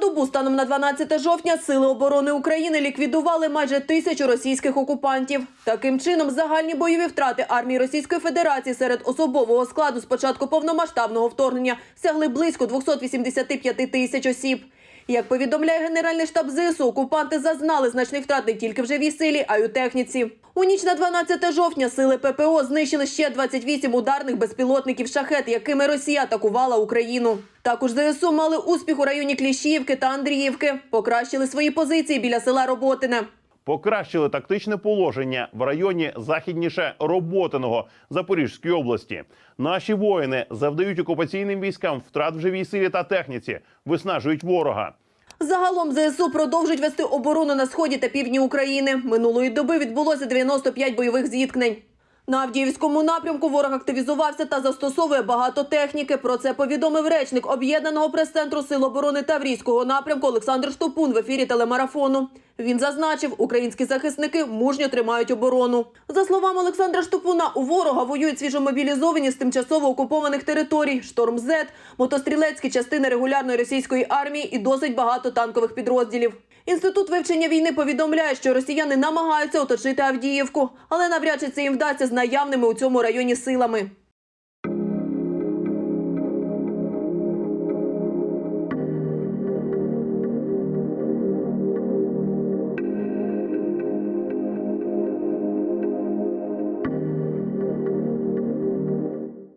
добу станом на 12 жовтня сили оборони України ліквідували майже тисячу російських окупантів. Таким чином, загальні бойові втрати армії Російської Федерації серед особового складу з початку повномасштабного вторгнення сягли близько 285 тисяч осіб. Як повідомляє Генеральний штаб ЗСУ, окупанти зазнали значних втрат не тільки в живій силі, а й у техніці. У ніч на 12 жовтня сили ППО знищили ще 28 ударних безпілотників шахет, якими Росія атакувала Україну. Також ЗСУ мали успіх у районі Кліщіївки та Андріївки, покращили свої позиції біля села Роботине. Покращили тактичне положення в районі західніше Роботиного Запорізької області. Наші воїни завдають окупаційним військам втрат в живій силі та техніці, виснажують ворога. Загалом ЗСУ продовжують вести оборону на сході та півдні України. Минулої доби відбулося 95 бойових зіткнень. На Авдіївському напрямку ворог активізувався та застосовує багато техніки. Про це повідомив речник об'єднаного прес-центру Сил оборони Таврійського напрямку Олександр Штопун в ефірі телемарафону. Він зазначив, українські захисники мужньо тримають оборону. За словами Олександра Штопуна, у ворога воюють свіжомобілізовані з тимчасово окупованих територій, шторм Зет, мотострілецькі частини регулярної російської армії і досить багато танкових підрозділів. Інститут вивчення війни повідомляє, що росіяни намагаються оточити Авдіївку, але навряд чи це їм вдасться з наявними у цьому районі силами.